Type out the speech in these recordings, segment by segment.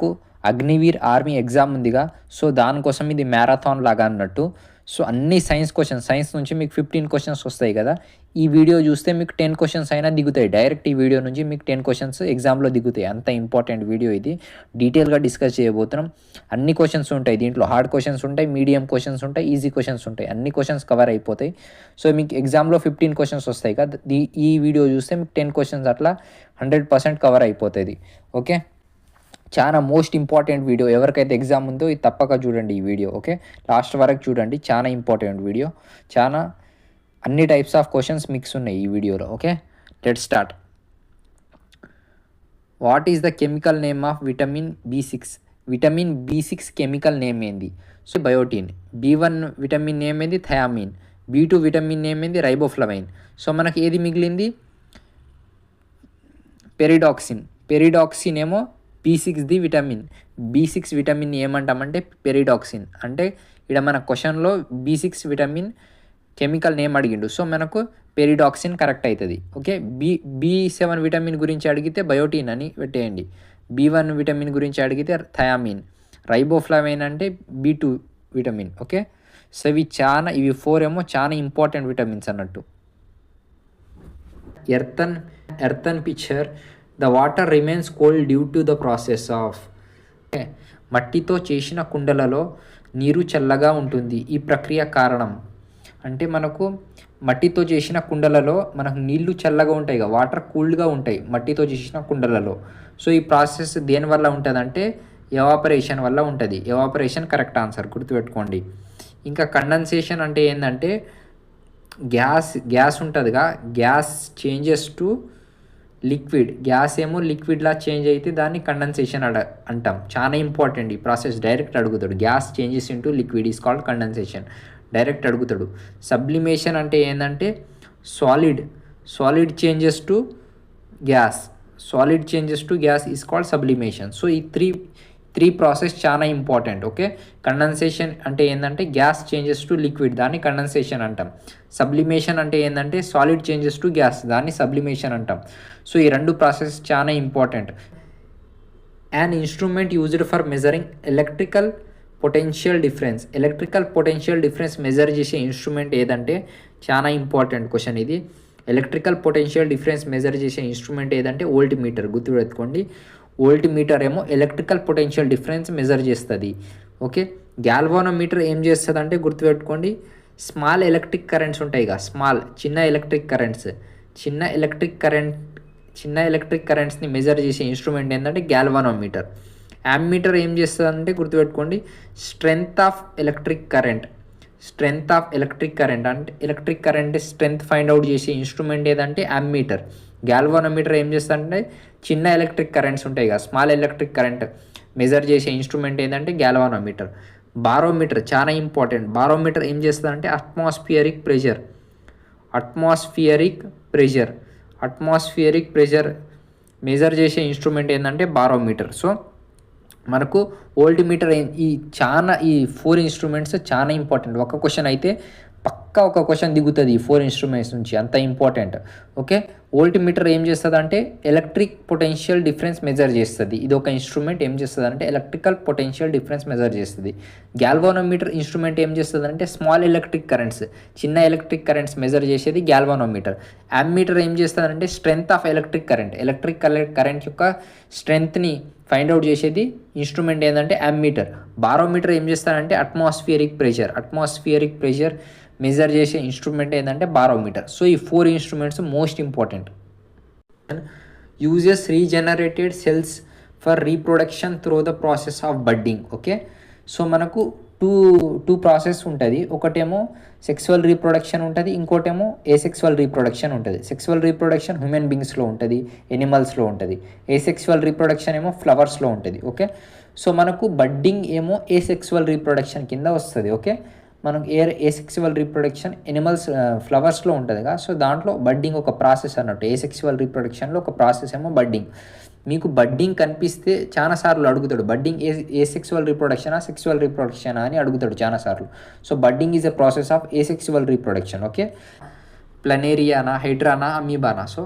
మనకు Agniveer army exam ఉందిగా so దానికోసం ఇది మ్యారథాన్ లాగా అన్నట్టు. సో అన్ని సైన్స్ క్వశ్చన్స్ సైన్స్ నుంచి మీకు ఫిఫ్టీన్ క్వశ్చన్స్ వస్తాయి కదా. ఈ వీడియో చూస్తే మీకు టెన్ క్వశ్చన్స్ అయినా దిగుతాయి. డైరెక్ట్ ఈ వీడియో నుంచి మీకు టెన్ క్వశ్చన్స్ ఎగ్జామ్లో దిగుతాయి. అంత ఇంపార్టెంట్ వీడియో ఇది. డీటెయిల్గా డిస్కస్ చేయబోతున్నాం. అన్ని క్వశ్చన్స్ ఉంటాయి దీంట్లో. హార్డ్ క్వశ్చన్స్ ఉంటాయి మీడియం క్వశ్చన్స్ ఉంటాయి ఈజీ క్వశ్చన్స్ ఉంటాయి. అన్ని క్వశ్చన్స్ కవర్ అయిపోతాయి. సో మీకు ఎగ్జామ్లో ఫిఫ్టీన్ క్వశ్చన్స్ వస్తాయి కదా. ఈ వీడియో చూస్తే మీకు టెన్ క్వశ్చన్స్ అట్లా హండ్రెడ్ పర్సెంట్ కవర్ అయిపోతుంది. ఓకే? చాలా మోస్ట్ ఇంపార్టెంట్ వీడియో ఎవరికైతే ఎగ్జామ్ ఉందో ఇది తప్పక చూడండి ఈ వీడియో ఓకే లాస్ట్ వరకు చూడండి చాలా ఇంపార్టెంట్ వీడియో చాలా అన్ని టైప్స్ ఆఫ్ క్వశ్చన్స్ మిక్స్ ఉన్నాయి ఈ వీడియోలో okay let start what is the chemical name of vitamin B six vitamin B six chemical name ఏంది? So biotin B one vitamin name ఏంది? Thiamine B two vitamin name ఏంది? Riboflavin so మనకి ఏది మిగిలింది? Pyridoxine pyridoxine ఏమో B సిక్స్ది vitamin B six vitamin ఏమంటామంటే pyridoxine అంటే ఇక్కడ మన క్వశ్చన్లో B six vitamin chemical name అడిగిండు. సో మనకు పెరిడాక్సిన్ కరెక్ట్ అవుతుంది okay B B seven vitamin గురించి అడిగితే బయోటిన్ అని పెట్టేయండి. బి వన్ విటమిన్ గురించి అడిగితే థయామిన్ రైబోఫ్లావైన్ అంటే B two vitamin okay so ఇవి చాలా ఇవి ఫోర్ ఏమో చాలా ఇంపార్టెంట్ విటమిన్స్ అన్నట్టు. Earthen earthen pitcher the water remains cold due to the process of మట్టితో చేసిన కుండలలో నీరు చల్లగా ఉంటుంది. ఈ ప్రక్రియ కారణం. అంటే మనకు మట్టితో చేసిన కుండలలో మనకు నీళ్ళు చల్లగా ఉంటాయి కదా వాటర్ కూల్డ్గా ఉంటాయి మట్టితో చేసిన కుండలలో. సో ఈ ప్రాసెస్ దేనివల్ల ఉంటుందంటే ఎవాపరేషన్ వల్ల ఉంటుంది. ఎవాపరేషన్ కరెక్ట్ ఆన్సర్ గుర్తుపెట్టుకోండి. ఇంకా కండెన్సేషన్ అంటే ఏంటంటే గ్యాస్ గ్యాస్ ఉంటుందిగా gas changes to liquid gas ఏమో లిక్విడ్లా చేంజ్ అయితే దాన్ని కండెన్సేషన్ అడ అంటాం. చాలా ఇంపార్టెంట్ ఈ ప్రాసెస్. డైరెక్ట్ అడుగుతాడు. Gas changes into liquid is called condensation direct అడుగుతాడు. సబ్లిమేషన్ అంటే ఏంటంటే solid solid changes to gas solid changes to gas is called sublimation so ఈ త్రీ త్రీ ప్రాసెస్ చాలా ఇంపార్టెంట్ ఓకే? కండెన్సేషన్ అంటే ఏంటంటే gas changes to liquid దాన్ని condensation అంటాం. Sublimation అంటే ఏంటంటే సాలిడ్ చేంజెస్ టు గ్యాస్ దాన్ని సబ్లిమేషన్ అంటాం. సో ఈ రెండు ప్రాసెస్ చాలా important. And instrument used for measuring electrical potential difference electrical potential difference measure చేసే ఇన్స్ట్రుమెంట్ ఏదంటే చాలా ఇంపార్టెంట్ క్వశ్చన్ ఇది. ఎలక్ట్రికల్ పొటెన్షియల్ డిఫరెన్స్ మెజర్ చేసే ఇన్స్ట్రుమెంట్ ఏదంటే ఓల్ట్ మీటర్. గుర్తుపెట్టుకోండి. వోల్ట్ మీటర్ ఏమో ఎలక్ట్రికల్ పొటెన్షియల్ డిఫరెన్స్ మెజర్ చేస్తుంది. ఓకే? గ్యాల్వానోమీటర్ ఏం చేస్తుంది అంటే గుర్తుపెట్టుకోండి స్మాల్ ఎలక్ట్రిక్ కరెంట్స్ ఉంటాయి కదా స్మాల్ చిన్న ఎలక్ట్రిక్ కరెంట్స్. చిన్న ఎలక్ట్రిక్ కరెంట్ చిన్న ఎలక్ట్రిక్ కరెంట్స్ని మెజర్ చేసే ఇన్స్ట్రుమెంట్ ఏంటంటే గ్యాల్వానోమీటర్ యామ్మీటర్ ఏం చేస్తుందంటే గుర్తుపెట్టుకోండి strength of electric current strength of electric current అంటే electric current strength find out చేసే ఇన్స్ట్రుమెంట్ ఏదంటే యామ్మీటర్. గ్యాల్వానోమీటర్ ఏం చేస్తుందంటే చిన్న ఎలక్ట్రిక్ కరెంట్స్ ఉంటాయి కదా స్మాల్ ఎలక్ట్రిక్ కరెంట్ మెజర్ చేసే ఇన్స్ట్రుమెంట్ ఏంటంటే గ్యాల్వానోమీటర్ బారోమీటర్ చాలా ఇంపార్టెంట్ బారోమీటర్ ఏం చేస్తుందంటే atmospheric pressure atmospheric pressure atmospheric pressure measure చేసే ఇన్స్ట్రుమెంట్ ఏంటంటే బారోమీటర్ సో మనకు ఓల్డ్ మీటర్ ఈ చాలా ఈ ఫోర్ ఇన్స్ట్రుమెంట్స్ చాలా ఇంపార్టెంట్ ఒక క్వశ్చన్ అయితే పక్క ఒక క్వశ్చన్ దిగుతుంది. ఈ ఫోర్ ఇన్స్ట్రుమెంట్స్ నుంచి అంత ఇంపార్టెంట్ ఓకే వోల్ట్ మీటర్ ఏం చేస్తుంది అంటే ఎలక్ట్రిక్ పొటెన్షియల్ డిఫరెన్స్ మెజర్ చేస్తుంది. ఇది ఒక ఇన్స్ట్రుమెంట్ ఏం చేస్తుంది అంటే ఎలక్ట్రికల్ పొటెన్షియల్ డిఫరెన్స్ మెజర్ చేస్తుంది. గ్యాల్వానోమీటర్ ఇన్స్ట్రుమెంట్ ఏం చేస్తుంది అంటే స్మాల్ ఎలక్ట్రిక్ కరెంట్స్ చిన్న ఎలక్ట్రిక్ కరెంట్స్ మెజర్ చేసేది గ్యాల్వానోమీటర్ యామ్మీటర్ ఏం చేస్తుంది అంటే strength of electric current electric current యొక్క స్ట్రెంగ్త్ని ఫైండ్ అవుట్ చేసేది ఇన్స్ట్రుమెంట్ ఏంటంటే యామ్మీటర్ బారోమీటర్ ఏం చేస్తారంటే atmospheric pressure atmospheric pressure measure చేసే ఇన్స్ట్రుమెంట్ ఏంటంటే బారోమీటర్. సో ఈ four instruments most important. Uses regenerated cells for reproduction through the process of budding okay so మనకు టూ టూ ప్రాసెస్ ఉంటుంది. ఒకటేమో సెక్సువల్ రీప్రొడక్షన్ ఉంటుంది. ఇంకోటేమో ఏ రీప్రొడక్షన్ ఉంటుంది. Sexual reproduction human బీయింగ్స్లో ఉంటుంది ఎనిమల్స్లో ఉంటుంది. ఏ రీప్రొడక్షన్ ఏమో ఫ్లవర్స్లో ఉంటుంది ఓకే సో మనకు బడ్డింగ్ ఏమో ఏ రీప్రొడక్షన్ కింద వస్తుంది ఓకే మనకు ఏ ఏ రీప్రొడక్షన్ ఎనిమల్స్ ఫ్లవర్స్లో ఉంటుంది కదా సో దాంట్లో బడ్డింగ్ ఒక ప్రాసెస్ అన్నట్టు. ఏ రీప్రొడక్షన్లో ఒక ప్రాసెస్ ఏమో బడ్డింగ్ మీకు బడ్డింగ్ కనిపిస్తే చాలాసార్లు అడుగుతాడు. బడ్డింగ్ ఏ ఏ సెక్సువల్ రీప్రొడక్షనా సెక్సువల్ రీప్రొడక్షనా అని అడుగుతాడు చాలాసార్లు so budding is a process of asexual reproduction okay ప్లనేరియానా హైడ్రానా అమీబానా సో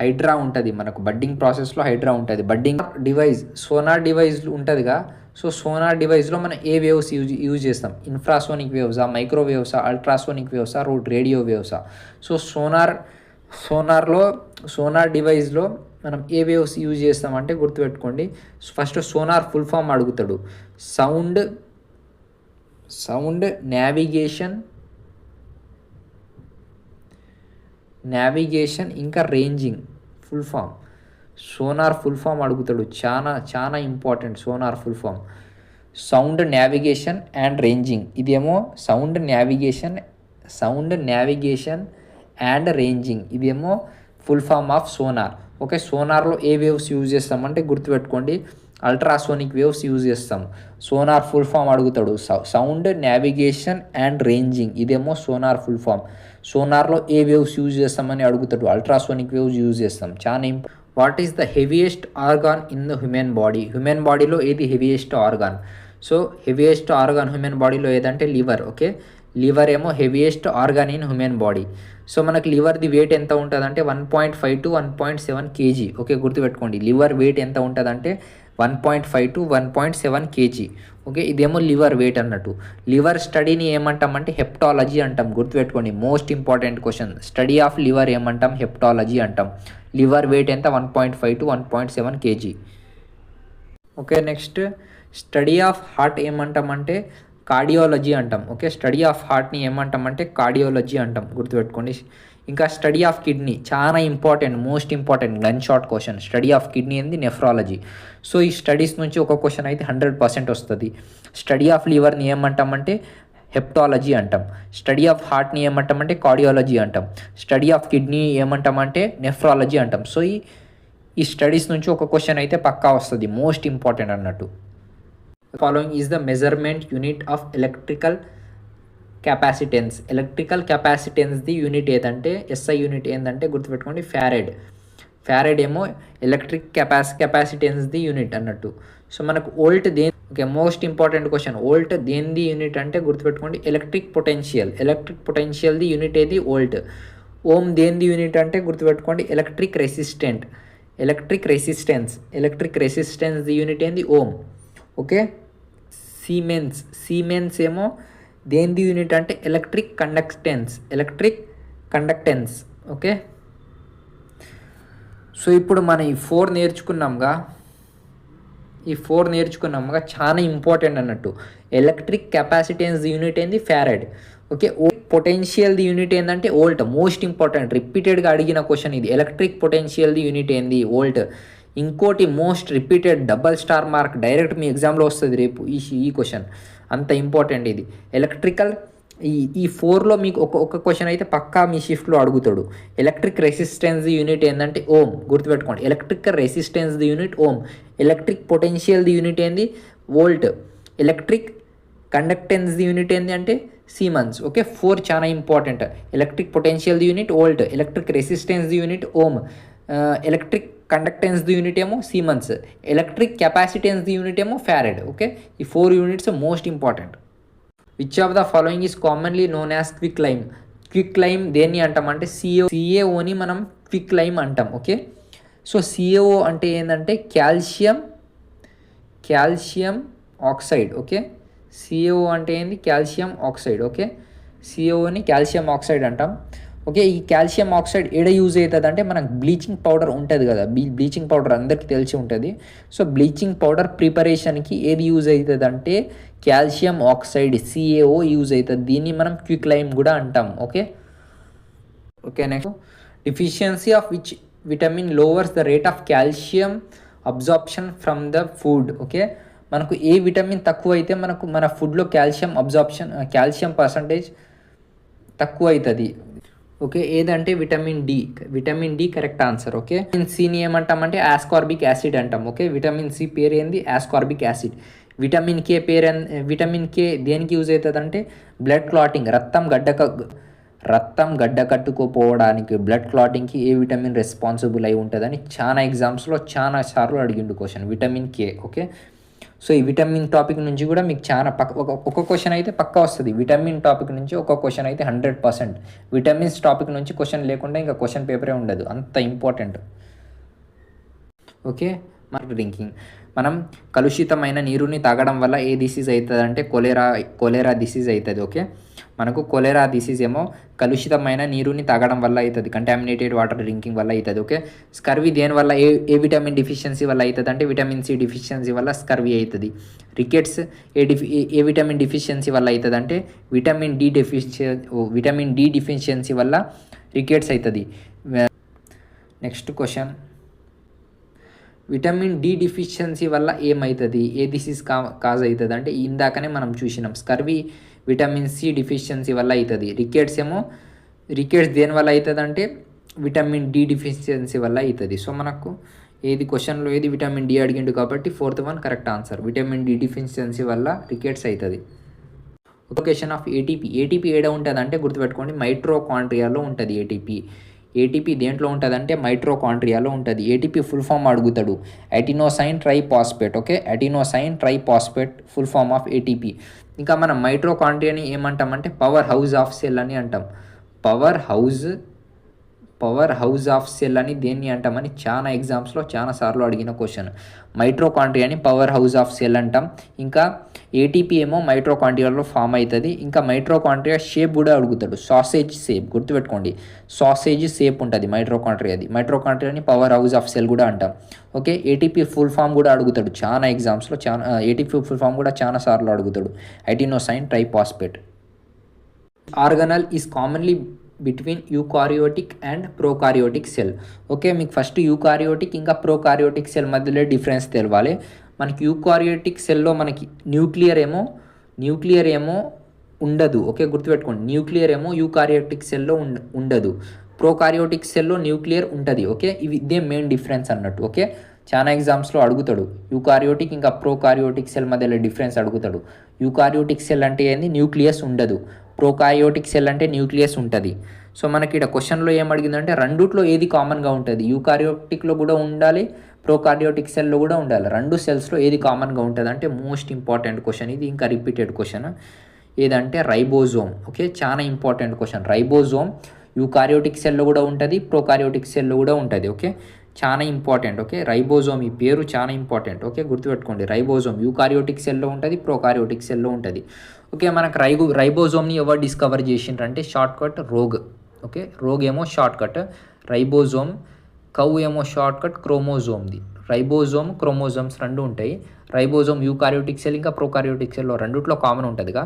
హైడ్రా ఉంటుంది మనకు. బడ్డింగ్ ప్రాసెస్లో హైడ్రా ఉంటుంది. బడ్డింగ్ డివైజ్ సోనార్ డివైజ్ ఉంటుందిగా. సో సోనార్ డివైస్లో మనం ఏ వేవ్స్ యూజ్ యూజ్ చేస్తాం? ఇన్ఫ్రాసోనిక్ వేవ్సా మైక్రోవేవ్సా అల్ట్రాసోనిక్ వేవ్సా రోడ్ రేడియో వేవ్సా. సో సోనార్ సోనార్లో సోనార్ డివైస్లో మనం ఏ వేవ్స్ యూజ్ చేస్తామంటే గుర్తుపెట్టుకోండి. ఫస్ట్ సోనార్ ఫుల్ ఫామ్ అడుగుతాడు. సౌండ్ సౌండ్ నావిగేషన్ నావిగేషన్ ఇంకా ranging full form. Sonar full form అడుగుతాడు. చాలా చాలా important sonar full form. Sound navigation and ranging. ఇదేమో sound navigation sound navigation and ranging. ఇదేమో full form of sonar. Okay సోనార్లో ఏ waves use చేస్తామంటే గుర్తుపెట్టుకోండి. Ultrasonic waves use చేస్తాం. సోనార్ ఫుల్ ఫామ్ అడుగుతాడు. Sound navigation and ranging. ఇదేమో sonar full form. సోనార్లో ఏ వేవ్స్ యూజ్ చేస్తామని అడుగుతాడు. అల్ట్రాసోనిక్ వేవ్స్ యూజ్ చేస్తాం. చాలా ఇంప what is the heaviest organ in the human body? Human బాడీలో ఏది heaviest organ? So heaviest organ human బాడీలో ఏదంటే లివర్ ఓకే? లివర్ ఏమో heaviest organ in human body. So మనకు లివర్ది వెయిట్ ఎంత ఉంటుంది అంటే one point five to one point seven KG okay? గుర్తుపెట్టుకోండి. లివర్ వెయిట్ ఎంత ఉంటుందంటే one point five to one point seven KG okay? ఇదేమో లివర్ వెయిట్ అన్నట్టు. లివర్ స్టడీని ఏమంటామంటే హెప్టాలజీ అంటాం. గుర్తుపెట్టుకోండి. Most important question. Study of liver ఏమంటాం? హెప్టాలజీ అంటాం. లివర్ వెయిట్ ఎంత? One point five to one point seven KG. Okay next study of heart ఏమంటామంటే కార్డియాలజీ అంటాం. ఓకే స్టడీ ఆఫ్ హార్ట్ని ఏమంటామంటే కార్డియాలజీ అంటాం. గుర్తుపెట్టుకోండి. ఇంకా స్టడీ ఆఫ్ కిడ్నీ చాలా important most important gunshot question. Study of kidney ఏంది? నెఫ్రాలజీ. సో ఈ స్టడీస్ నుంచి ఒక క్వశ్చన్ అయితే హండ్రెడ్ పర్సెంట్ వస్తుంది. స్టడీ ఆఫ్ లివర్ని ఏమంటామంటే హెప్టాలజీ అంటాం. స్టడీ ఆఫ్ హార్ట్ని ఏమంటామంటే కార్డియాలజీ అంటాం. స్టడీ ఆఫ్ కిడ్నీ ఏమంటామంటే నెఫ్రాలజీ అంటాం. సో ఈ ఈ స్టడీస్ నుంచి ఒక క్వశ్చన్ అయితే పక్కా వస్తుంది. మోస్ట్ ఇంపార్టెంట్ అన్నట్టు. Following is the measurement unit of electrical capacitance. Electrical కెపాసిటెన్స్ది unit ఏదంటే ఎస్ఐ యూనిట్ ఏంటంటే గుర్తుపెట్టుకోండి ఫ్యారెడ్ ఫ్యారెడ్ ఏమో ఎలక్ట్రిక్ కెపాసి కెపాసిటెన్స్ది యూనిట్ అన్నట్టు. సో మనకు volt they okay most important question. Volt దేనిది unit అంటే గుర్తుపెట్టుకోండి ఎలక్ట్రిక్ పొటెన్షియల్. ఎలక్ట్రిక్ పొటెన్షియల్ది యూనిట్ ఏది? ఓల్ట్. ఓమ్ దేనిది యూనిట్ అంటే గుర్తుపెట్టుకోండి electric resistant. Electric resistance. Electric resistance unit ఏంది? ఓమ్. ఓకే? సీమెన్స్ సీమెన్స్ ఏమో దేనిది యూనిట్ అంటే electric conductance. Electric conductance. Okay? So ఇప్పుడు మనం ఈ ఫోర్ నేర్చుకున్నాంగా ఈ ఫోర్ నేర్చుకున్నాముగా చాలా ఇంపార్టెంట్ అన్నట్టు. ఎలక్ట్రిక్ కెపాసిటెన్స్ యూనిట్ ఏంది? ఫ్యారెడ్ ఓకే పొటెన్షియల్ ది యూనిట్ ఏంటంటే ఓల్ట్ మోస్ట్ ఇంపార్టెంట్ రిపీటెడ్గా అడిగిన క్వశ్చన్ ఇది. ఎలక్ట్రిక్ పొటెన్షియల్ ది యూనిట్ ఏంది? ఓల్ట్ ఇంకోటి most repeated double star mark direct మీ ఎగ్జామ్లో వస్తుంది రేపు ఈ ఈ క్వశ్చన్ అంత ఇంపార్టెంట్ ఇది. ఎలక్ట్రికల్ ఈ ఈ ఫోర్లో మీకు ఒక ఒక క్వశ్చన్ అయితే పక్కా మీ షిఫ్ట్లో అడుగుతాడు. ఎలక్ట్రిక్ రెసిస్టెన్స్ యూనిట్ ఏంటంటే ఓమ్ గుర్తుపెట్టుకోండి. Electric resistance unit ohm electric potential the unit ఏంది? వోల్ట్ ఎలక్ట్రిక్ కండక్టెన్స్ ది యూనిట్ ఏంది అంటే సీమన్స్ ఓకే ఫోర్ చాలా important electric potential unit volt electric resistance unit ohm electric conductance the unit ఏమో Siemens electric capacitance unit ఏమో farad okay ఈ four units most important which of the following is commonly known as quicklime quicklime దేన్ని అంటాం అంటే CA సిఏఓని మనం quicklime అంటాం okay so CAO అంటే ఏంటంటే calcium calcium oxide okay CAO అంటే ఏంది? కాల్షియం ఆక్సైడ్ ఓకే సిఏఓని కాల్షియం ఆక్సైడ్ అంటాం. ఓకే ఈ కాల్షియం ఆక్సైడ్ ఎడ యూజ్ అవుతుంది అంటే మనకు బ్లీచింగ్ పౌడర్ ఉంటుంది కదా బ్లీ బ్లీచింగ్ పౌడర్ అందరికీ తెలిసి ఉంటుంది. సో బ్లీచింగ్ పౌడర్ ప్రిపరేషన్కి ఏది యూజ్ అవుతుంది అంటే కాల్షియం ఆక్సైడ్ సిఏఓ యూజ్ అవుతుంది. దీన్ని మనం క్విక్ లైమ్ కూడా అంటాం okay? Okay next. Deficiency of which vitamin lowers the rate of calcium absorption from the food okay? మనకు ఏ విటమిన్ తక్కువ అయితే మనకు మన ఫుడ్లో కాల్షియం అబ్జార్ప్షన్ కాల్షియం పర్సంటేజ్ తక్కువ అవుతుంది ఓకే? ఏదంటే vitamin D. Vitamin D correct answer okay? Vitamin సిని ఏమంటామంటే ఆస్కార్బిక్ యాసిడ్ అంటాం ఓకే? విటమిన్ సి పేరు ఏంది? Ascorbic acid. విటమిన్ కే పేరు విటమిన్ కే దేనికి యూజ్ అవుతుంది అంటే బ్లడ్ క్లాటింగ్ రక్తం గడ్డక రక్తం గడ్డ కట్టుకోపోవడానికి బ్లడ్ క్లాటింగ్కి ఏ విటమిన్ రెస్పాన్సిబుల్ అయి ఉంటుందని చాలా ఎగ్జామ్స్లో చాలా సార్లు అడిగిండు question vitamin K okay? So ఈ విటమిన్ టాపిక్ నుంచి కూడా మీకు చాలా పక్క ఒక ఒక క్వశ్చన్ అయితే పక్కా వస్తుంది. విటమిన్ టాపిక్ నుంచి ఒక క్వశ్చన్ అయితే హండ్రెడ్ పర్సెంట్ విటమిన్స్ టాపిక్ నుంచి క్వశ్చన్ లేకుండా ఇంకా క్వశ్చన్ పేపరే ఉండదు. అంత ఇంపార్టెంట్ ఓకే మరి డ్రింకింగ్ మనం కలుషితమైన నీరుని తాగడం వల్ల ఏ డిసీజ్ అవుతుంది అంటే కొలేరా కొలేరా డిసీజ్ అవుతుంది ఓకే మనకు కొలేరా డిసీజ్ ఏమో కలుషితమైన నీరుని తాగడం వల్ల అవుతుంది కంటామినేటెడ్ వాటర్ డ్రింకింగ్ వల్ల అవుతుంది ఓకే స్కర్వీ దేని వల్ల? ఏ ఏ విటమిన్ డిఫిషియన్సీ వల్ల అవుతుంది అంటే విటమిన్ సి డిఫిషియన్సీ వల్ల స్కర్వి అవుతుంది రికెట్స్ ఏ డిఫి ఏ- ఏ విటమిన్ డిఫిషియన్సీ వల్ల అవుతుంది అంటే విటమిన్ డి డెఫిషియ విటమిన్ డి డిఫిషియన్సీ వల్ల రికెట్స్ అవుతుంది next question vitamin D deficiency వల్ల ఏమవుతుంది ఏ డిసీజ్ కా కాజ్ అవుతుంది అంటే ఇందాకనే మనం చూసినాం స్కర్వీ విటమిన్ సి డిఫిషియన్సీ వల్ల అవుతుంది రికెట్స్ ఏమో రికెట్స్ దేని వల్ల అవుతుంది అంటే విటమిన్ డి డిఫిషియన్సీ వల్ల అవుతుంది సో మనకు ఏది క్వశ్చన్లో ఏది విటమిన్ డి అడిగిండు కాబట్టి fourth one correct answer. Vitamin D deficiency వల్ల రికెట్స్ అవుతుంది లొకేషన్ ఆఫ్ ఏటీపీ ఏటీపీ ఏడ ఉంటుంది అంటే గుర్తుపెట్టుకోండి మైట్రోకాంట్రియాలో ఉంటుంది ఏటీపీ ఏటీపీ దేంట్లో ఉంటుంది. అంటే మైట్రోకాంట్రియాలో ఉంటుంది ఏటీపీ ఫుల్ ఫామ్ అడుగుతాడు adenosine triphosphate okay adenosine triphosphate full form of ATP ఇంకా మనం మైట్రోకాంట్రియాని ఏమంటామంటే పవర్ హౌస్ ఆఫ్ సెల్ అని అంటాం. Power house power house of cell అని దేన్ని అంటామని చాలా ఎగ్జామ్స్లో చాలా సార్లు అడిగిన క్వశ్చన్ మైట్రోకాంట్రియాని పవర్ హౌస్ ఆఫ్ సెల్ అంటాం. ఇంకా ఏటీపీ ఏమో మైట్రోకాంట్రియాలో ఫామ్ అవుతుంది ఇంకా మైట్రోకాంట్రియా షేప్ కూడా అడుగుతాడు. సాసేజ్ షేప్ గుర్తుపెట్టుకోండి. సాసేజ్ షేప్ ఉంటుంది మైట్రోకాంట్రియాది మైట్రోకాంట్రియాని పవర్ హౌస్ ఆఫ్ సెల్ కూడా అంటాం. ఓకే ఏటీపీ ఫుల్ ఫామ్ కూడా అడుగుతాడు. చాలా ఎగ్జామ్స్లో చాలా ఏటీపీ ఫుల్ ఫామ్ కూడా చాలా సార్లు అడుగుతాడు. Adenosine triphosphate organelle is commonly between eukaryotic and prokaryotic cell okay మీకు ఫస్ట్ యూకారియోటిక్ ఇంకా ప్రోకారియోటిక్ సెల్ మధ్యలో డిఫరెన్స్ తెలవాలి. మనకి యూకారియోటిక్ సెల్లో మనకి న్యూక్లియర్ ఏమో న్యూక్లియర్ ఏమో ఉండదు. ఓకే గుర్తుపెట్టుకోండి. న్యూక్లియర్ ఏమో యూకారియోటిక్ సెల్లో ఉండ ఉండదు. ప్రోకారియోటిక్ సెల్లో న్యూక్లియర్ ఉంటుంది. ఓకే ఇవి ఇదే మెయిన్ డిఫరెన్స్ అన్నట్టు. ఓకే చాలా ఎగ్జామ్స్లో అడుగుతాడు. యూకారియోటిక్ ఇంకా ప్రోకారియోటిక్ సెల్ మధ్యలో డిఫరెన్స్ అడుగుతాడు. యూకారియోటిక్ సెల్ అంటే ఏంది? న్యూక్లియస్ ఉండదు. ప్రోకారియోటిక్ సెల్ అంటే న్యూక్లియస్ ఉంటుంది. సో మనకి ఇక్కడ క్వశ్చన్లో ఏం అడిగిందంటే రెండుట్లో ఏది కామన్గా ఉంటుంది? యూకారియోటిక్లో కూడా ఉండాలి ప్రోకారియోటిక్ సెల్లో కూడా ఉండాలి. రెండు సెల్స్లో ఏది కామన్గా ఉంటుంది అంటే మోస్ట్ ఇంపార్టెంట్ క్వశ్చన్. ఇది ఇంకా రిపీటెడ్ క్వశ్చన్. ఏదంటే రైబోజోమ్. ఓకే చాలా ఇంపార్టెంట్ క్వశ్చన్. రైబోజోమ్ యూకారియోటిక్ సెల్లో కూడా ఉంటుంది ప్రోకారియోటిక్ సెల్లో కూడా ఉంటుంది. ఓకే చాలా ఇంపార్టెంట్ ఓకే రైబోజోమ్ ఈ పేరు చాలా ఇంపార్టెంట్ ఓకే గుర్తుపెట్టుకోండి రైబోజోమ్ యూకారియోటిక్ సెల్లో ఉంటుంది ప్రోకారియోటిక్ సెల్లో ఉంటుంది. ఓకే మనకు రైబో రైబోజోమ్ని ఎవరు డిస్కవర్ చేసిండ్రంటే షార్ట్ కట్ రోగ్ ఓకే రోగ్ ఏమో షార్ట్ కట్ రైబోజోమ్ కౌ ఏమో షార్ట్ కట్ క్రోమోజోమ్ది రైబోజోమ్ క్రోమోజోమ్స్ రెండు ఉంటాయి. రైబోజోమ్ యూకారియోటిక్ సెల్ ఇంకా ప్రోకారియోటిక్ సెల్లో రెండిట్లో కామన్ ఉంటుందిగా.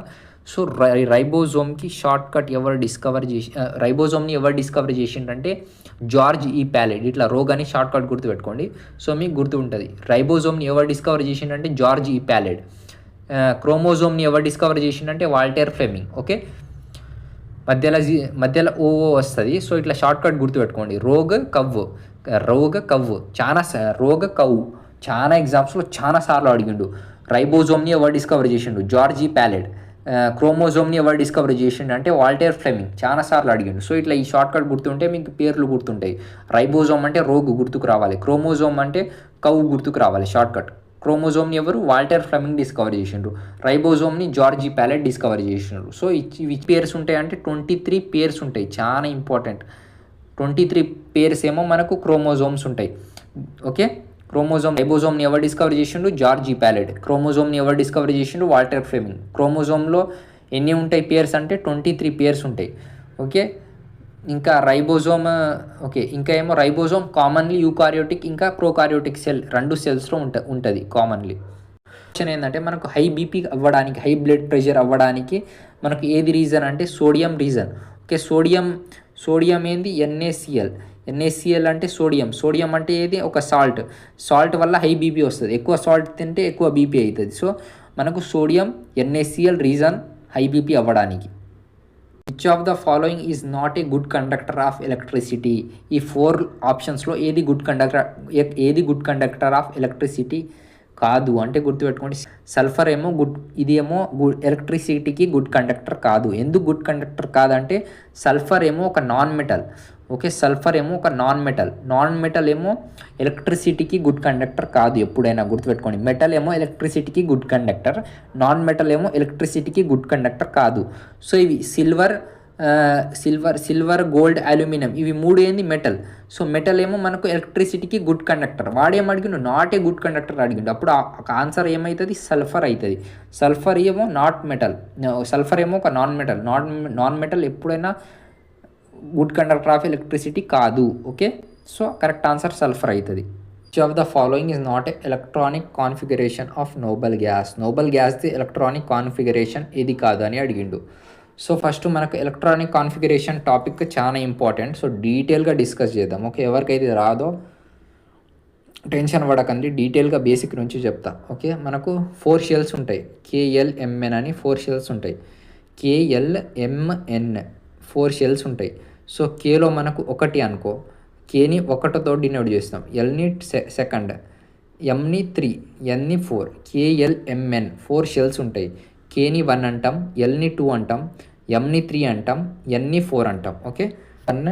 సో రై రైబోజోమ్కి షార్ట్ కట్ ఎవరు డిస్కవర్ చేసి రైబోజోమ్ని ఎవరు డిస్కవర్ చేసిండంటే జార్జ్ ఈ ప్యాలెడ్ ఇట్లా రోగ్ అని షార్ట్ కట్ గుర్తుపెట్టుకోండి. సో మీకు గుర్తు ఉంటుంది రైబోజోమ్ని ఎవరు డిస్కవర్ చేసిండంటే జార్జ్ ఈ ప్యాలెడ్ క్రోమోజోమ్ని ఎవరు డిస్కవర్ చేసిండంటే వాల్టర్ ఫ్లెమింగ్. ఓకే? మధ్యలో జీ మధ్యలో ఓవో వస్తుంది. సో ఇట్లా షార్ట్ కట్ గుర్తుపెట్టుకోండి. రోగ్ కవ్వు. రోగ కవ్వు. చాలా స- రోగ కవ్వు. చాలా ఎగ్జామ్స్లో చాలా సార్లు అడిగిండు. రైబోజోమ్ని ఎవరు డిస్కవర్ చేసిండు? జార్జీ ప్యాలెడ్ క్రోమోజోమ్ని ఎవరు డిస్కవర్ చేసిండు అంటే వాల్టేర్ ఫ్లెమింగ్ చాలా సార్లు అడిగిండు. సో ఇట్లా ఈ షార్ట్ కట్ గుర్తుంటే మీకు పేర్లు గుర్తుంటాయి. రైబోజోమ్ అంటే రోగు గుర్తుకు రావాలి. క్రోమోజోమ్ అంటే కవు గుర్తుకు రావాలి షార్ట్ కట్ క్రోమోజోమ్ని ఎవరు? వాల్టర్ ఫ్లెమింగ్ డిస్కవర్ చేసిండ్రు రైబోజోమ్ని జార్జీ ప్యాలెట్ డిస్కవర్ చేసిండ్రు సో ఇవి పేర్స్ ఉంటాయి అంటే ట్వంటీ త్రీ పేర్స్ ఉంటాయి. చాలా ఇంపార్టెంట్ ట్వంటీ త్రీ పేర్స్ ఏమో మనకు క్రోమోజోమ్స్ ఉంటాయి. ఓకే? క్రోమోజోమ్ రైబోజోమ్ని ఎవరు డిస్కవర్ చేసిండు జార్జీ ప్యాలెట్. క్రోమోజోమ్ని ఎవరు డిస్కవర్ చేసిండు వాల్టర్ ఫ్రేమింగ్. క్రోమోజోమ్లో ఎన్ని ఉంటాయి పేర్స్ అంటే ట్వంటీ త్రీ పేర్స్ ఉంటాయి. ఓకే? ఇంకా రైబోజోమ్ ఓకే ఇంకా ఏమో రైబోజోమ్ కామన్లీ యూకారియోటిక్ ఇంకా ప్రోకారియోటిక్ సెల్ రెండు సెల్స్లో ఉంట ఉంటుంది కామన్లీ క్వశ్చన్ ఏంటంటే మనకు హై బీపీ అవ్వడానికి హై బ్లడ్ ప్రెషర్ అవ్వడానికి మనకు ఏది రీజన్ అంటే sodium reason okay sodium sodium ఏంది? ఎన్ఏసిఎల్ ఎన్ఏసిఎల్ అంటే సోడియం సోడియం అంటే ఏది? ఒక సాల్ట్ సాల్ట్ వల్ల హై బీపీ వస్తుంది. ఎక్కువ సాల్ట్ తింటే ఎక్కువ బీపీ అవుతుంది సో మనకు sodium NaCl reason high BP అవ్వడానికి. Which of the following is not a good conductor of electricity ఈ ఫోర్ ఆప్షన్స్లో ఏది గుడ్ కండక్టర్ ఏది గుడ్ కండక్టర్ ఆఫ్ ఎలక్ట్రిసిటీ కాదు? అంటే గుర్తుపెట్టుకోండి సల్ఫర్ ఏమో గుడ్ ఇది ఏమో గుడ్ ఎలక్ట్రిసిటీకి గుడ్ కండక్టర్ కాదు. ఎందుకు గుడ్ కండక్టర్ కాదంటే సల్ఫర్ ఏమో ఒక నాన్ మెటల్ ఓకే సల్ఫర్ ఏమో ఒక నాన్ మెటల్. నాన్ మెటల్ ఏమో ఎలక్ట్రిసిటీకి గుడ్ కండక్టర్ కాదు ఎప్పుడైనా గుర్తుపెట్టుకోండి. మెటల్ ఏమో ఎలక్ట్రిసిటీకి గుడ్ కండక్టర్. నాన్ మెటల్ ఏమో ఎలక్ట్రిసిటీకి గుడ్ కండక్టర్ కాదు. సో ఇవి silver silver silver gold aluminium ఇవి మూడు ఏంది? మెటల్. సో మెటల్ ఏమో మనకు ఎలక్ట్రిసిటీకి గుడ్ కండక్టర్. వాడేం అడిగిండు? నాట్ ఏ గుడ్ కండక్టర్ అడిగిండు. అప్పుడు ఆన్సర్ ఏమవుతుంది సల్ఫర్ అవుతుంది సల్ఫర్ ఏమో నాట్ మెటల్. సల్ఫర్ ఏమో ఒక non metal. Non non metal ఎప్పుడైనా గుడ్ కండక్టర్ ఆఫ్ ఎలక్ట్రిసిటీ కాదు okay so correct answer sulphur అవుతుంది which of the following is not electronic configuration of noble gas noble గ్యాస్ది electronic configuration ఇది కాదు అని అడిగిండు. So first మనకు ఎలక్ట్రానిక్ కాన్ఫిగరేషన్ టాపిక్ చాలా important so డీటెయిల్గా డిస్కస్ చేద్దాం ఓకే ఎవరికైతే రాదో టెన్షన్ పడకండి డీటెయిల్గా బేసిక్ నుంచి చెప్తా ఓకే మనకు ఫోర్ షెల్స్ ఉంటాయి. కేఎల్ఎంఎన్ అని ఫోర్ షెల్స్ ఉంటాయి. కేఎల్ఎంఎన్ ఫోర్ షెల్స్ ఉంటాయి. సో కేలో మనకు ఒకటి అనుకో. కేని ఒకటితో డినోట్ చేస్తాం. ఎల్ని సెకండ్. ఎంని త్రీ ఎన్ని ఫోర్? కేఎల్ఎంఎన్ ఫోర్ షెల్స్ ఉంటాయి. కేని వన్ అంటాం ఎల్ని టూ అంటాం ఎంని త్రీ అంటాం ఎన్ని ఫోర్ అంటాం. ఓకే? వన్.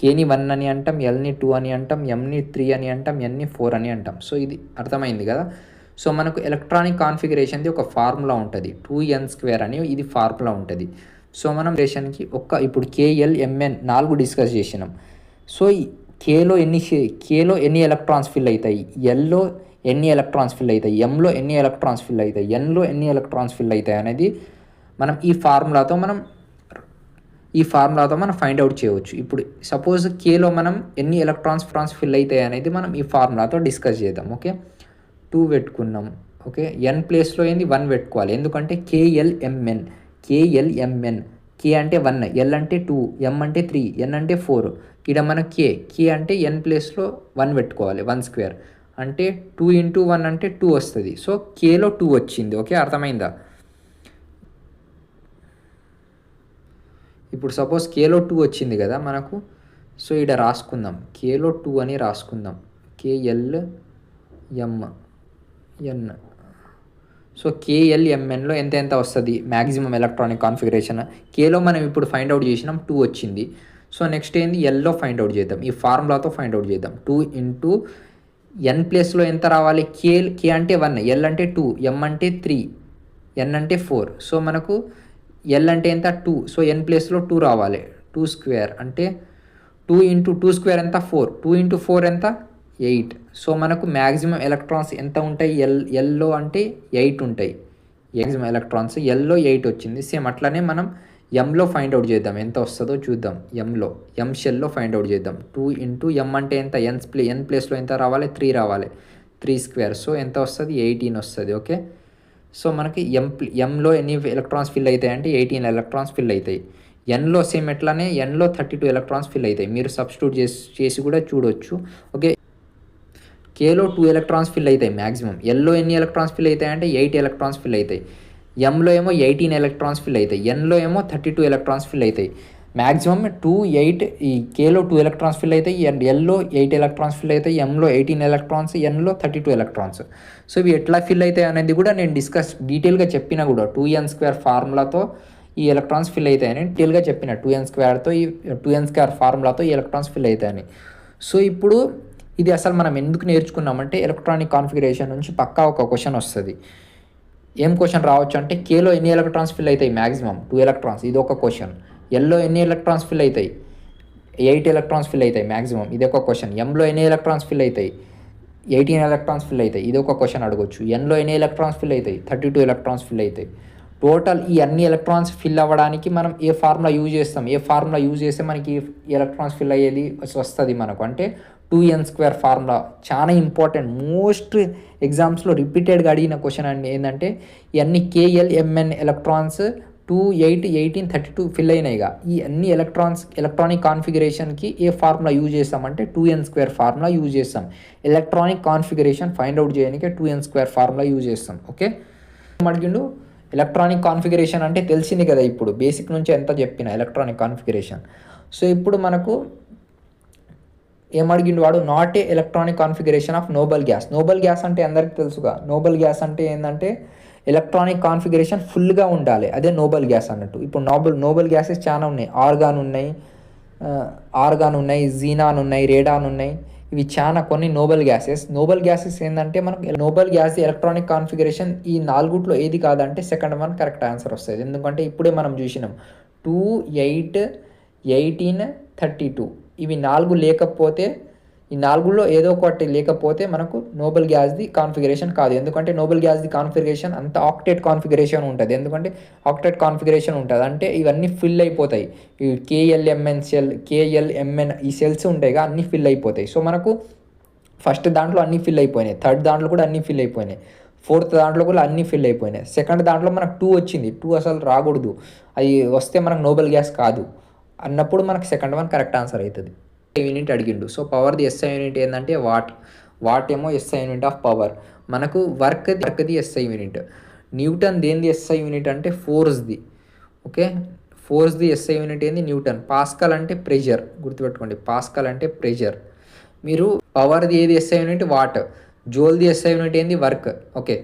కేని వన్ అని అంటాం ఎల్ని టూ అని అంటాం ఎంని త్రీ అని అంటాం ఎన్ని ఫోర్ అని అంటాం. సో ఇది అర్థమైంది కదా? సో మనకు ఎలక్ట్రానిక్ కాన్ఫిగరేషన్ది ఒక ఫార్ములా ఉంటుంది. టూ ఎన్ స్క్వేర్ అని ఇది ఫార్ములా ఉంటుంది. సో మనం రేషన్కి ఒక్క ఇప్పుడు కేఎల్ఎంఎన్ నాలుగు డిస్కస్ చేసినాం. సో కేలో ఎన్ని కేలో ఎన్ని ఎలక్ట్రాన్స్ ఫిల్ అవుతాయి ఎల్లో ఎన్ని ఎలక్ట్రాన్స్ ఫిల్ అవుతాయి ఎంలో ఎన్ని ఎలక్ట్రాన్స్ ఫిల్ అవుతాయి ఎన్లో ఎన్ని ఎలక్ట్రాన్స్ ఫిల్ అవుతాయి అనేది మనం ఈ ఫార్ములాతో మనం ఈ ఫార్ములాతో మనం ఫైండ్ అవుట్ చేయవచ్చు. ఇప్పుడు సపోజ్ కేలో మనం ఎన్ని ఎలక్ట్రాన్స్ ఫ్రాన్స్ ఫిల్ అవుతాయి అనేది మనం ఈ ఫార్ములాతో డిస్కస్ చేద్దాం ఓకే టూ పెట్టుకున్నాం ఓకే ఎన్ ప్లేస్లో ఏంది? వన్ పెట్టుకోవాలి. ఎందుకంటే కేఎల్ఎంఎన్ కేఎల్ఎంఎన్ కే అంటే వన్ ఎల్ అంటే టూ ఎం అంటే త్రీ ఎన్ అంటే ఫోర్ ఇక్కడ మన కే కే అంటే ఎన్ ప్లేస్లో వన్ పెట్టుకోవాలి వన్ స్క్వేర్ అంటే టూ ఇంటూ వన్ అంటే టూ వస్తుంది. సో కేలో టూ వచ్చింది. ఓకే అర్థమైందా? ఇప్పుడు సపోజ్ కేలో టూ వచ్చింది కదా మనకు. సో ఇక్కడ రాసుకుందాం. కేలో టూ అని రాసుకుందాం. కేఎల్ ఎం ఎన్ సో కేఎల్ఎంఎన్లో ఎంత ఎంత వస్తుంది? మ్యాక్సిమం ఎలక్ట్రానిక్ కాన్ఫిగరేషన్ కేలో మనం ఇప్పుడు ఫైండ్ అవుట్ చేసినాం టూ వచ్చింది. సో నెక్స్ట్ ఏంది? ఎల్లో ఫైండ్ అవుట్ చేద్దాం. ఈ ఫార్ములాతో ఫైండ్ అవుట్ చేద్దాం. టూ ఇంటూ ఎన్ ప్లేస్లో ఎంత రావాలి? కే కే అంటే వన్ ఎల్ అంటే టూ ఎం అంటే త్రీ ఎన్ అంటే ఫోర్ సో మనకు ఎల్ అంటే ఎంత? టూ సో ఎన్ ప్లేస్లో టూ రావాలి. టూ స్క్వేర్ అంటే టూ ఇంటూ టూ స్క్వేర్ ఎంత? ఫోర్ టూ ఇంటూ ఫోర్ ఎంత? ఎయిట్. సో మనకు మ్యాక్సిమం ఎలక్ట్రాన్స్ ఎంత ఉంటాయి? ఎల్ ఎల్లో అంటే ఎయిట్ ఉంటాయి. మ్యాక్సిమం ఎలక్ట్రాన్స్ ఎల్లో ఎయిట్ వచ్చింది. సేమ్ అట్లానే మనం ఎంలో ఫైండ్ అవుట్ చేద్దాం. ఎంత వస్తుందో చూద్దాం. ఎంలో ఎం షెల్లో ఫైండ్ అవుట్ చేద్దాం. టూ ఇంటూ ఎం అంటే ఎంత? ఎన్ ప్లే ఎన్ ప్లేస్లో ఎంత రావాలి? త్రీ రావాలి. త్రీ స్క్వేర్ సో ఎంత వస్తుంది? ఎయిటీన్ వస్తుంది. ఓకే? సో మనకి ఎం ఎంలో ఎన్ని ఎలక్ట్రాన్స్ ఫిల్ అవుతాయి అంటే ఎయిటీన్ ఎలక్ట్రాన్స్ ఫిల్ అవుతాయి. ఎన్లో సేమ్ ఎట్లానే ఎన్లో థర్టీ టూ ఎలక్ట్రాన్స్ ఫిల్ అవుతాయి. మీరు సబ్స్టిట్యూట్ చేసి చేసి కూడా చూడొచ్చు. ఓకే? కేలో టూ ఎలక్ట్రాన్స్ ఫిల్ అవుతాయి మ్యాక్సిమం ఎల్లో ఎన్ని ఎలక్ట్రాన్స్ ఫిల్ అవుతాయి అంటే ఎయిట్ ఎలక్ట్రాన్స్ ఫిల్ అవుతాయి. ఎంలో ఏమో ఎయిటీన్ ఎలక్ట్రాన్స్ ఫిల్ అవుతాయి. ఎన్లో ఏమో థర్టీ టూ ఎలక్ట్రాన్స్ ఫిల్ అవుతాయి. మ్యాక్సిమం టూ ఎయిట్ ఈ కేలో టూ ఎలక్ట్రాన్స్ ఫిల్ అవుతాయి అండ్ ఎల్లో ఎయిట్ ఎలక్ట్రాన్స్ ఫిల్ అవుతాయి. ఎంలో ఎయిటీన్ ఎలక్ట్రాన్స్ ఎన్లో థర్టీ టూ ఎలక్ట్రాన్స్ సో ఇవి ఎట్లా ఫిల్ అవుతాయి అనేది కూడా నేను డిస్కస్ డీటెయిల్గా చెప్పిన కూడా. టూ ఎన్ స్క్వేర్ ఫార్ములాతో ఈ ఎలక్ట్రాన్స్ ఫిల్ అవుతాయని డీటెయిల్గా చెప్పిన. టూ ఎన్ స్క్వేర్తో ఈ టూ ఎన్ స్క్వేర్ ఫార్ములాతో ఈ ఎలక్ట్రాన్స్ ఫిల్ అవుతాయని. సో ఇప్పుడు ఇది అసలు మనం ఎందుకు నేర్చుకున్నామంటే ఎలక్ట్రానిక్ కాన్ఫిగరేషన్ నుంచి పక్కా ఒక క్వశ్చన్ వస్తుంది. ఏం క్వశ్చన్ రావచ్చు అంటే కేలో ఎన్ని ఎలక్ట్రాన్స్ ఫిల్ అవుతాయి మ్యాక్సిమం టూ ఎలక్ట్రాన్స్ ఇది ఒక క్వశ్చన్ ఎల్లో ఎన్ని ఎలక్ట్రాన్స్ ఫిల్ అవుతాయి? ఎయిట్ ఎలక్ట్రాన్స్ ఫిల్ అవుతాయి మ్యాక్సిమం ఇది ఒక క్వశ్చన్ ఎంలో ఎన్ని ఎలక్ట్రాన్స్ ఫిల్ అవుతాయి? ఎయిటీన్ ఎలక్ట్రాన్స్ ఫిల్ అవుతాయి. ఇది ఒక క్వశ్చన్ అడగొచ్చు. ఎన్లో ఎన్ని ఎలక్ట్రాన్స్ ఫిల్ అవుతాయి? థర్టీ టూ ఎలక్ట్రాన్స్ ఫిల్ అవుతాయి. టోటల్ ఈ అన్ని ఎలక్ట్రాన్స్ ఫిల్ అవ్వడానికి మనం ఏ ఫార్ములా యూజ్ చేస్తాం? ఏ ఫార్ములా యూజ్ చేస్తే మనకి ఎలక్ట్రాన్స్ ఫిల్ అయ్యేది వస్తుంది మనకు? అంటే టూ ఎన్ స్క్వేర్ ఫార్ములా చాలా ఇంపార్టెంట్. మోస్ట్ ఎగ్జామ్స్లో రిపీటెడ్గా అడిగిన క్వశ్చన్ అండి ఏంటంటే ఇవన్నీ KL MN electrons two eight eighteen thirty two fill అయినాయిగా ఈ అన్ని ఎలక్ట్రాన్స్ ఎలక్ట్రానిక్ కాన్ఫిగరేషన్కి ఏ ఫార్ములా యూజ్ చేస్తామంటే two N square formula use చేస్తాం. ఎలక్ట్రానిక్ కాన్ఫిగరేషన్ ఫైండ్ అవుట్ చేయడానికి two N square formula use చేస్తాం. ఓకే? అడిగిండు ఎలక్ట్రానిక్ కాన్ఫిగరేషన్ అంటే తెలిసింది కదా ఇప్పుడు. బేసిక్ నుంచి ఎంత చెప్పిన ఎలక్ట్రానిక్ కాన్ఫిగరేషన్. సో ఇప్పుడు మనకు ఏమడిగిండు వాడు? Not a electronic configuration of noble gas noble gas అంటే అందరికీ తెలుసుగా. నోబల్ గ్యాస్ అంటే ఏంటంటే ఎలక్ట్రానిక్ కాన్ఫిగరేషన్ ఫుల్గా ఉండాలి. అదే నోబల్ గ్యాస్ అన్నట్టు. ఇప్పుడు నోబల్ నోబల్ గ్యాసెస్ చాలా ఉన్నాయి. ఆర్గాన్ ఉన్నాయి ఆర్గాన్ ఉన్నాయి జీనాన్ ఉన్నాయి రేడాన్ ఉన్నాయి. ఇవి చాలా కొన్ని నోబల్ గ్యాసెస్ నోబల్ గ్యాసెస్ ఏంటంటే మనకు నోబల్ గ్యాస్ ఎలక్ట్రానిక్ కాన్ఫిగరేషన్ ఈ నాలుగుట్లో ఏది కాదంటే సెకండ్ వన్ కరెక్ట్ ఆన్సర్ వస్తుంది. ఎందుకంటే ఇప్పుడే మనం చూసినాం. Two eight eighteen thirty two ఇవి నాలుగు లేకపోతే ఈ నాలుగులో ఏదో ఒకటి లేకపోతే మనకు నోబెల్ గ్యాస్ది కాన్ఫిగరేషన్ కాదు. ఎందుకంటే నోబెల్ గ్యాస్ది కాన్ఫిగరేషన్ అంత ఆక్టేట్ కాన్ఫిగరేషన్ ఉంటుంది. ఎందుకంటే ఆక్టేట్ కాన్ఫిగరేషన్ ఉంటుంది. అంటే ఇవన్నీ ఫిల్ అయిపోతాయి. ఇవి కేఎల్ఎంఎన్ సెల్ కేఎల్ఎంఎన్ ఈ సెల్స్ ఉంటాయిగా అన్నీ ఫిల్ అయిపోతాయి. సో మనకు ఫస్ట్ దాంట్లో అన్నీ ఫిల్ అయిపోయినాయి. థర్డ్ దాంట్లో కూడా అన్నీ ఫిల్ అయిపోయినాయి. ఫోర్త్ దాంట్లో కూడా అన్నీ ఫిల్ అయిపోయినాయి. సెకండ్ దాంట్లో మనకు టూ వచ్చింది. టూ అసలు రాకూడదు. అది వస్తే మనకు నోబెల్ గ్యాస్ కాదు. అన్నప్పుడు మనకు సెకండ్ వన్ కరెక్ట్ ఆన్సర్ అవుతుంది యూనిట్ అడిగిండు. సో పవర్ ది ఎస్ఐ యూనిట్ ఏంటంటే వాట్ వాట్ ఏమో ఎస్ఐ యూనిట్ ఆఫ్ పవర్ మనకు వర్క్ వర్క్ది ఎస్ఐ యూనిట్ న్యూటన్ దేనిది ఎస్ఐ యూనిట్ అంటే ఫోర్స్ది ఓకే ఫోర్స్ది ఎస్ఐ యూనిట్ ఏంది? న్యూటన్ పాస్కల్ అంటే ప్రెషర్ గుర్తుపెట్టుకోండి. పాస్కల్ అంటే ప్రెషర్ మీరు పవర్ది ఏది ఎస్ఐ యూనిట్ వాట్ జోల్ది ఎస్ఐ యూనిట్ ఏంది? Work okay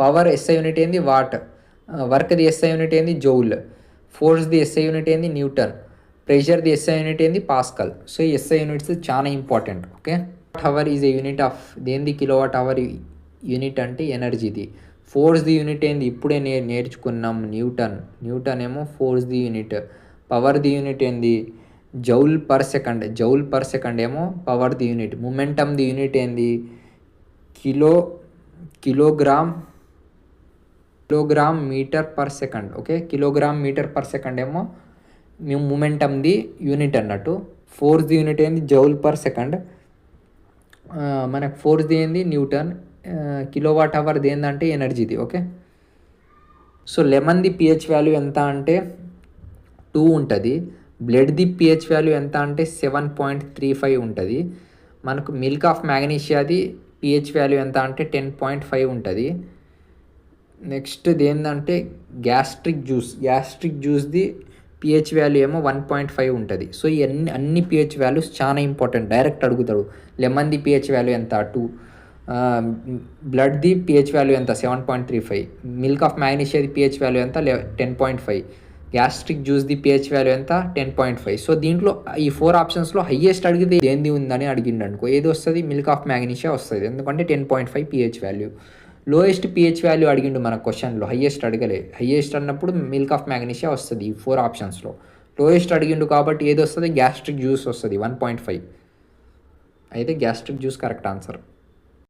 power SI unit ఏంది? వాట్ వర్క్ది ఎస్ఐ యూనిట్ ఏంది? జౌల్ ఫోర్స్ది ఎస్ఐ యూనిట్ ఏంది? న్యూటన్. ప్రెషర్ది ఎస్ఐ యూనిట్ ఏంది? పాస్కల్. సో ఈ ఎస్ఐ యూనిట్స్ చాలా important okay? Hour is a unit of దేంది? Kilowatt hour unit అంటే ఎనర్జీది ఫోర్స్ది యూనిట్ ఏంది? ఇప్పుడే నే నేర్చుకున్నాం న్యూటన్. న్యూటన్ ఏమో ఫోర్స్ది యూనిట్. పవర్ది యూనిట్ ఏంది? Joule per second. Joule per second ఏమో పవర్ది యూనిట్. మూమెంటమ్ది యూనిట్ ఏంది? Kilo kilogram kilogram metre per second okay? Kilogram metre per second ఏమో మేము మూమెంటమ్ది యూనిట్ అన్నట్టు. ఫోర్స్ది యూనిట్ ఏంది? Joule per second. మనకు ఫోర్స్ది ఏంది? న్యూటన్. కిలోవాట్ అవర్ది ఏంటంటే ఎనర్జీది ఓకే? సో లెమన్ది పిహెచ్ వాల్యూ ఎంత అంటే టూ ఉంటుంది. బ్లడ్ది పిహెచ్ వాల్యూ ఎంత అంటే సెవెన్ పాయింట్ త్రీ ఫైవ్ ఉంటుంది. మనకు మిల్క్ ఆఫ్ మ్యాగ్నీషియాది పిహెచ్ వాల్యూ ఎంత అంటే టెన్ పాయింట్ ఫైవ్ ఉంటుంది. నెక్స్ట్ ఏంటంటే గ్యాస్ట్రిక్ జ్యూస్. గ్యాస్ట్రిక్ జ్యూస్ది పిహెచ్ వాల్యూ ఏమో వన్ పాయింట్ ఫైవ్ ఉంటుంది. సో ఈ అన్ని అన్ని పిహెచ్ వాల్యూస్ చాలా ఇంపార్టెంట్. డైరెక్ట్ అడుగుతాడు లెమన్ది పిహెచ్ వాల్యూ ఎంత? టూ బ్లడ్ది పిహెచ్ వాల్యూ ఎంత? Seven point three five. Milk of మ్యాగ్నీషియాది pH value ఎంత? Ten point five. గ్యాస్ట్రిక్ జ్యూస్ది పిహెచ్ వాల్యూ ఎంత? Ten point five. సో దీంట్లో ఈ ఫోర్ ఆప్షన్స్లో హయ్యెస్ట్ అడిగితే ఏంది ఉందని అడిగిండు అనుకో ఏది వస్తుంది మిల్క్ ఆఫ్ మ్యాగ్నీషియా వస్తుంది. ఎందుకంటే ten point five pH value. Lowest pH value అడిగిండు మన క్వశ్చన్లో హయ్యెస్ట్ అడగలే. హయ్యెస్ట్ అన్నప్పుడు మిల్క్ ఆఫ్ మ్యాగ్నీషియా వస్తుంది ఈ ఫోర్ ఆప్షన్స్లో లోయెస్ట్ అడిగిండు కాబట్టి ఏది వస్తుంది? గ్యాస్ట్రిక్ జ్యూస్ వస్తుంది వన్ పాయింట్ ఫైవ్ అయితే గ్యాస్ట్రిక్ జ్యూస్ కరెక్ట్ ఆన్సర్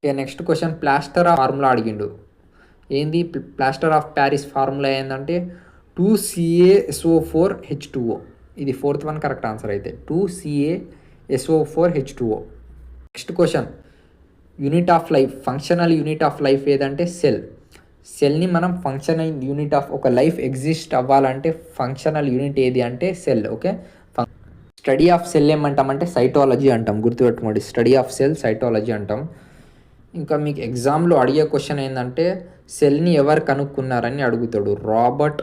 ఇక next question plaster of formula అడిగిండు. ఏంది? ప్లాస్టర్ ఆఫ్ ప్యారిస్ ఫార్ములా ఏంటంటే two CaSO four H two O ఇది ఫోర్త్ వన్ కరెక్ట్ ఆన్సర్ అయితే. Two CaSO four H two O next question unit of life functional unit of life ఏదంటే cell. సెల్ని మనం functional unit of ఒక life exist అవ్వాలంటే functional unit ఏది అంటే cell okay? Study of cell ఏమంటామంటే cytology అంటాం గుర్తుపెట్టుకోండి. స్టడీ ఆఫ్ సెల్ సైటాలజీ అంటాం. ఇంకా మీకు ఎగ్జామ్లో అడిగే క్వశ్చన్ ఏంటంటే సెల్ని ఎవరు కనుక్కున్నారని అడుగుతాడు. రాబర్ట్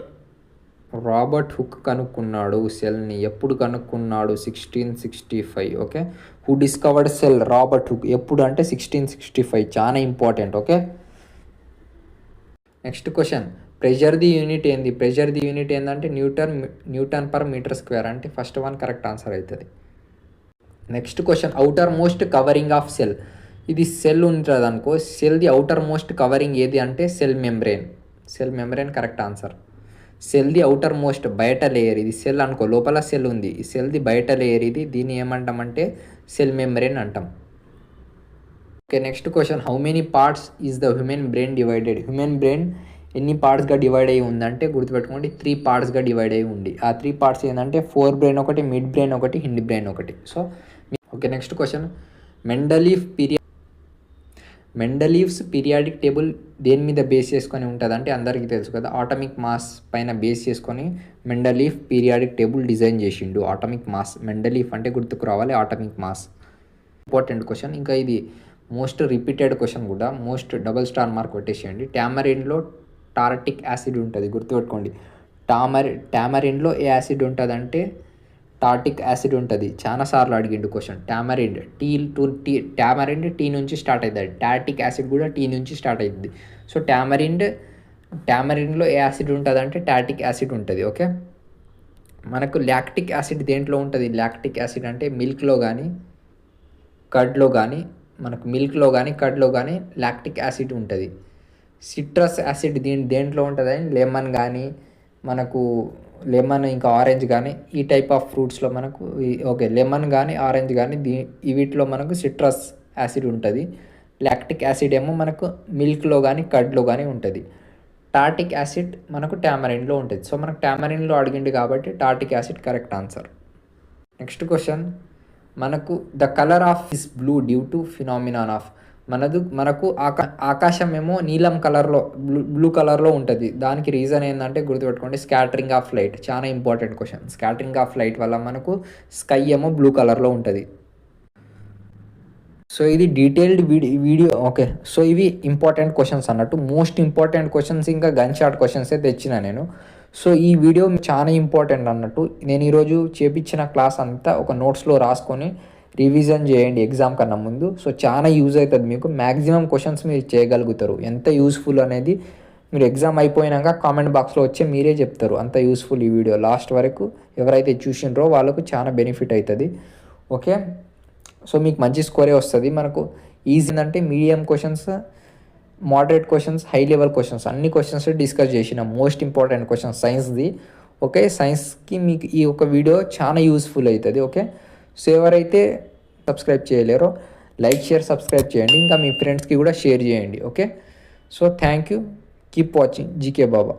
రాబర్ట్ హుక్ కనుక్కున్నాడు సెల్ని ఎప్పుడు కనుక్కున్నాడు? Sixteen sixty five okay? Who discovered cell Robert Hooke. ఎప్పుడు అంటే సిక్స్టీన్ సిక్స్టీ ఫైవ్ చాలా important okay? Next question pressure the unit ఏంది? ప్రెషర్ ది యూనిట్ ఏంటంటే newton newton per metre square అంటే ఫస్ట్ వన్ కరెక్ట్ ఆన్సర్ అవుతుంది next question outermost covering of cell ఇది cell ఉంటుంది అనుకో సెల్ది అవుటర్ మోస్ట్ కవరింగ్ ఏది అంటే cell membrane cell membrane correct answer సెల్ది outermost బయట లేయర్ ఇది సెల్ అనుకో లోపల సెల్ ఉంది. ఈ సెల్ది బయట లేయర్ ఇది దీన్ని ఏమంటామంటే సెల్ మెంబ్రెయిన్ అంటాం. Okay next question how many parts is the human brain divided human brain ఎన్ని పార్ట్స్గా డివైడ్ అయ్యి ఉందంటే గుర్తుపెట్టుకోండి త్రీ పార్ట్స్గా డివైడ్ అయ్యి ఉంది. ఆ త్రీ పార్ట్స్ ఏంటంటే ఫోర్ బ్రెయిన్ ఒకటి మిడ్ బ్రెయిన్ ఒకటి హిండ్ బ్రెయిన్ ఒకటి. So okay next question Mendeleev period Mendeleev's periodic table దేని మీద బేస్ చేసుకొని ఉంటుంది అంటే అందరికీ తెలుసు కదా. ఆటమిక్ మాస్ పైన బేస్ చేసుకొని మెండలీఫ్ పీరియాడిక్ టేబుల్ డిజైన్ చేసిండు. ఆటమిక్ మాస్ మెండలీఫ్ అంటే గుర్తుకు రావాలి ఆటమిక్ మాస్. Important question. ఇంకా ఇది మోస్ట్ రిపీటెడ్ క్వశ్చన్ కూడా. మోస్ట్ డబల్ స్టార్ మార్క్ కొట్టేసేయండి. ట్యామరిన్లో టార్టిక్ యాసిడ్ ఉంటుంది. గుర్తుపెట్టుకోండి. టామర్ టామరిన్లో ఏ యాసిడ్ ఉంటుంది టాటిక్ టార్టిక్ యాసిడ్ ఉంటుంది. చాలాసార్లు అడిగిండు question. Tamarind T to T tamarind T నుంచి స్టార్ట్ అవుతుంది టార్టిక్ యాసిడ్ కూడా టీ నుంచి స్టార్ట్ అవుతుంది సో టామరిండ్ టామరిండ్లో ఏ యాసిడ్ ఉంటుంది అంటే టాటిక్ యాసిడ్ ఉంటుంది ఓకే? మనకు లాక్టిక్ యాసిడ్ దేంట్లో ఉంటుంది? లాక్టిక్ యాసిడ్ అంటే మిల్క్లో కానీ కడ్లో కానీ మనకు మిల్క్లో కానీ కడ్లో కానీ లాక్టిక్ యాసిడ్ ఉంటుంది. సిట్రస్ యాసిడ్ దీని దేంట్లో ఉంటుంది లెమన్ కానీ మనకు లెమన్ ఇంకా ఆరెంజ్ కానీ ఈ టైప్ ఆఫ్ ఫ్రూట్స్లో మనకు ఓకే లెమన్ కానీ ఆరెంజ్ కానీ దీ వీటిలో మనకు సిట్రస్ యాసిడ్ ఉంటుంది. లాక్టిక్ యాసిడ్ ఏమో మనకు మిల్క్లో కానీ కడ్లో కానీ ఉంటుంది. టాటిక్ యాసిడ్ మనకు టామరిన్లో ఉంటుంది. సో మనకు టామరిన్లో అడిగింది కాబట్టి టాటిక్ acid correct answer. Next question. మనకు the colour of is blue due to phenomenon of మనదు మనకు ఆకా ఆకాశం ఏమో నీలం కలర్లో బ్లూ బ్లూ కలర్లో ఉంటుంది. దానికి రీజన్ ఏంటంటే గుర్తుపెట్టుకోండి స్కాటరింగ్ ఆఫ్ లైట్ చాలా important question scattering of light వల్ల మనకు స్కై ఏమో బ్లూ కలర్లో ఉంటుంది. సో ఇది detailed video video okay so ఇవి ఇంపార్టెంట్ క్వశ్చన్స్ అన్నట్టు. మోస్ట్ ఇంపార్టెంట్ క్వశ్చన్స్ ఇంకా గన్ షాట్ క్వశ్చన్సే తెచ్చిన నేను. సో ఈ వీడియో చాలా ఇంపార్టెంట్ అన్నట్టు. నేను ఈరోజు చేపించిన క్లాస్ అంతా ఒక నోట్స్లో రాసుకొని రివిజన్ చేయండి ఎగ్జామ్ కన్నా ముందు. సో చాలా యూజ్ అవుతుంది మీకు. మ్యాక్సిమం క్వశ్చన్స్ మీరు చేయగలుగుతారు. ఎంత యూస్ఫుల్ అనేది మీరు ఎగ్జామ్ అయిపోయినాక కామెంట్ బాక్స్లో వచ్చి మీరే చెప్తారు. అంత యూస్ఫుల్ ఈ వీడియో లాస్ట్ వరకు ఎవరైతే చూసిండ్రో వాళ్ళకు చాలా బెనిఫిట్ అవుతుంది ఓకే సో మీకు మంచి స్కోరే వస్తుంది. మనకు ఈజీ అంటే medium questions moderate questions high level questions అన్ని క్వశ్చన్స్ డిస్కస్ చేసిన. మోస్ట్ ఇంపార్టెంట్ క్వశ్చన్ సైన్స్ది ఓకే సైన్స్కి మీకు ఈ ఒక వీడియో చాలా యూస్ఫుల్ అవుతుంది. ఓకే సో ఎవరైతే సబ్స్క్రైబ్ చేయలేరో లైక్ షేర్ సబ్స్క్రైబ్ చేయండి. ఇంకా మీ ఫ్రెండ్స్కి కూడా షేర్ చేయండి. Okay? So thank you. Keep watching. GK Baba.